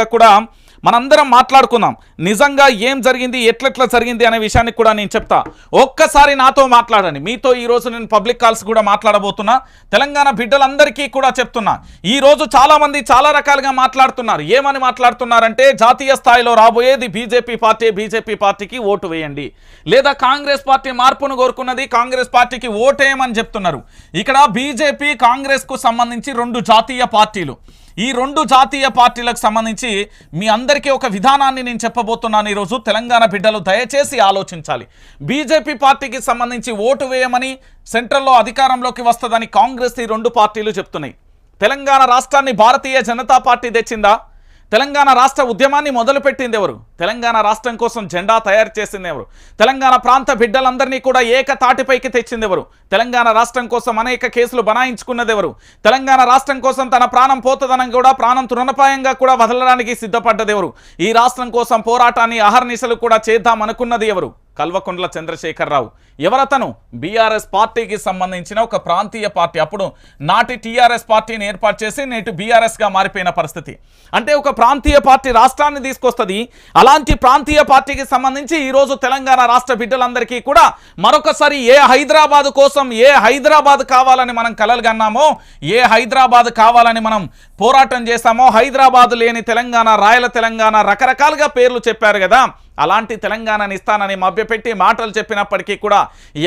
కూడా మనందరం మాట్లాడుకుందాం. నిజంగా ఏం జరిగింది ఎట్లెట్లా జరిగింది అనే విషయాన్ని కూడా నేను చెప్తా. ఒక్కసారి నాతో మాట్లాడండి. మీతో ఈ రోజు నేను పబ్లిక్ కాల్స్ కూడా మాట్లాడబోతున్నా. తెలంగాణ బిడ్డలందరికీ కూడా చెప్తున్నా. ఈ రోజు చాలా చాలా రకాలుగా మాట్లాడుతున్నారు. ఏమని మాట్లాడుతున్నారంటే జాతీయ స్థాయిలో రాబోయేది బీజేపీ పార్టీ బీజేపీ పార్టీకి ఓటు వేయండి. లేదా కాంగ్రెస్ పార్టీ మార్పును కోరుకున్నది కాంగ్రెస్ పార్టీకి ఓటేయమని చెప్తున్నారు. ఇక్కడ బీజేపీ కాంగ్రెస్కు సంబంధించి రెండు జాతీయ పార్టీలు. ఈ రెండు జాతీయ పార్టీలకు సంబంధించి మీ అందరికీ ఒక విధానాన్ని నేను చెప్పబోతున్నాను ఈరోజు. తెలంగాణ బిడ్డలు దయచేసి ఆలోచించాలి. బీజేపీ పార్టీకి సంబంధించి ఓటు వేయమని సెంట్రల్లో అధికారంలోకి వస్తుందని కాంగ్రెస్ ఈ రెండు పార్టీలు చెప్తున్నాయి. తెలంగాణ రాష్ట్రాన్ని భారతీయ జనతా పార్టీ తెచ్చిందా? తెలంగాణ రాష్ట్ర ఉద్యమాన్ని మొదలుపెట్టింది ఎవరు? తెలంగాణ రాష్ట్రం కోసం జెండా తయారు చేసింది ఎవరు? తెలంగాణ ప్రాంత బిడ్డలందరినీ కూడా ఏక తాటిపైకి తెచ్చింది ఎవరు? తెలంగాణ రాష్ట్రం కోసం అనేక కేసులు బనాయించుకున్నది ఎవరు? తెలంగాణ రాష్ట్రం కోసం తన ప్రాణం పోతదనం కూడా ప్రాణం తృణపాయంగా కూడా వదలడానికి సిద్ధపడ్డది ఎవరు? ఈ రాష్ట్రం కోసం పోరాటాన్ని అహర్నిశలు కూడా చేద్దాం అనుకున్నది ఎవరు? కల్వకుంట్ల చంద్రశేఖరరావు. ఎవరతను? బీఆర్ఎస్ పార్టీకి సంబంధించిన ఒక ప్రాంతీయ పార్టీ. అప్పుడు నాటి టీఆర్ఎస్ పార్టీని ఏర్పాటు చేసి నేటి బీఆర్ఎస్గా మారిపోయిన పరిస్థితి. అంటే ఒక ప్రాంతీయ పార్టీ రాష్ట్రాన్ని తీసుకొస్తుంది. అలాంటి ప్రాంతీయ పార్టీకి సంబంధించి ఈరోజు తెలంగాణ రాష్ట్ర బిడ్డలందరికీ కూడా మరొకసారి ఏ హైదరాబాద్ కోసం ఏ హైదరాబాద్ కావాలని మనం కలలు కన్నామో ఏ హైదరాబాద్ కావాలని మనం పోరాటం చేశామో హైదరాబాద్ లేని తెలంగాణ రాయల తెలంగాణ రకరకాలుగా పేర్లు చెప్పారు కదా. అలాంటి తెలంగాణని ఇస్తానని మభ్యపెట్టి మాటలు చెప్పినప్పటికీ కూడా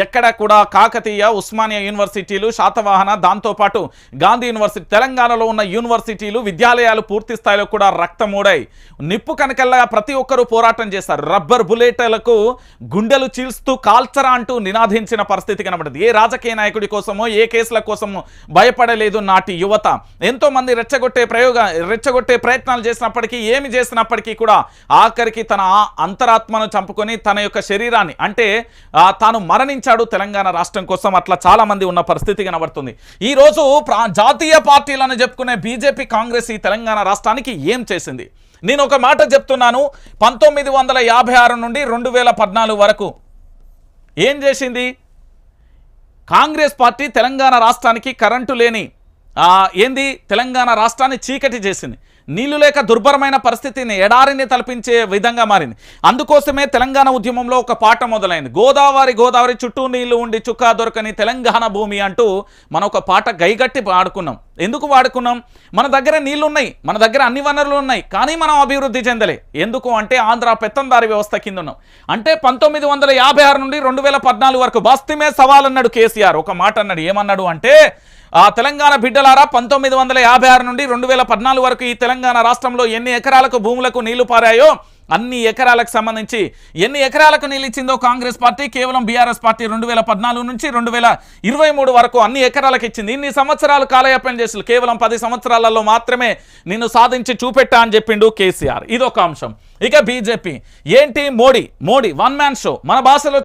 ఎక్కడ కూడా కాకతీయ ఉస్మానియా యూనివర్సిటీలు శాతవాహన దాంతోపాటు గాంధీ యూనివర్సిటీ తెలంగాణలో ఉన్న యూనివర్సిటీలు విద్యాలయాలు పూర్తి స్థాయిలో కూడా రక్తమూడాయి. నిప్పు కనకల్లా ప్రతి ఒక్కరూ పోరాటం చేస్తారు రబ్బర్ బుల్లెట్లకు గుండెలు చీల్స్తూ కాల్చరా అంటూ నినాదించిన పరిస్థితి కనబడింది. ఏ రాజకీయ నాయకుడి కోసమో ఏ కేసుల కోసమో భయపడలేదు నాటి యువత. ఎంతో మంది రెచ్చగొట్టే ప్రయోగ రెచ్చగొట్టే ప్రయత్నాలు చేసినప్పటికీ ఏమి చేసినప్పటికీ కూడా ఆఖరికి తన అంతరాత్మను చంపుకొని తన యొక్క శరీరాన్ని. అంటే తాను మరణించాడు తెలంగాణ రాష్ట్రం కోసం అట్లా చాలా మంది ఉన్న పరిస్థితి కనబడుతుంది. ఈ రోజు ప్రా- జాతీయ పార్టీలను చెప్పుకునే బీజేపీ కాంగ్రెస్ ఈ తెలంగాణ రాష్ట్రానికి ఏం చేసింది? నేను ఒక మాట చెప్తున్నాను. పంతొమ్మిది వందల యాభై ఆరు నుండి రెండు వేల పద్నాలుగు వరకు ఏం చేసింది? కాంగ్రెస్ పార్టీ తెలంగాణ రాష్ట్రానికి కరెంటు లేని ఏంది? తెలంగాణ రాష్ట్రాన్ని చీకటి చేసింది. నీళ్ళు లేక దుర్భరమైన పరిస్థితిని ఎడారిని తలపించే విధంగా మారింది. అందుకోసమే తెలంగాణ ఉద్యమంలో ఒక పాట మొదలైంది. గోదావరి గోదావరి చుట్టూ నీళ్ళు ఉండి చుక్కా దొరకని తెలంగాణ భూమి అంటూ మనం ఒక పాట గైగట్టి పాడుకున్నాం. ఎందుకు వాడుకున్నాం? మన దగ్గర నీళ్ళు ఉన్నాయి మన దగ్గర అన్ని వనరులు ఉన్నాయి కానీ మనం అభివృద్ధి చెందలే. ఎందుకు అంటే ఆంధ్ర పెత్తందారి వ్యవస్థ కింద ఉన్నాం అంటే పంతొమ్మిది వందల యాభై ఆరు నుండి రెండు వేల పద్నాలుగు వరకు బస్తిమే సవాల్ అన్నాడు కేసీఆర్. ఒక మాట అన్నాడు ఏమన్నాడు అంటే ఆ తెలంగాణ బిడ్డలారా పంతొమ్మిది వందల యాభై ఆరు నుండి రెండు వేల పద్నాలుగు వరకు ఈ తెలంగాణ రాష్ట్రంలో ఎన్ని ఎకరాలకు భూములకు నీళ్ళు పారాయో అన్ని ఎకరాలకు సంబంధించి ఎన్ని ఎకరాలకు నీళ్ళు కాంగ్రెస్ పార్టీ కేవలం బీఆర్ఎస్ పార్టీ రెండు వేల పద్నాలుగు నుంచి రెండు వేల ఇరవై మూడు వరకు అన్ని ఎకరాలకు ఇచ్చింది. ఇన్ని సంవత్సరాలు కాలయాపన చేసి కేవలం పది సంవత్సరాలలో మాత్రమే నిన్ను సాధించి చూపెట్టా అని చెప్పిండు కేసీఆర్. ఇదొక అంశం. ఇక బీజేపీ. ఏంటి Modi? Modi one man show. మన భాషలో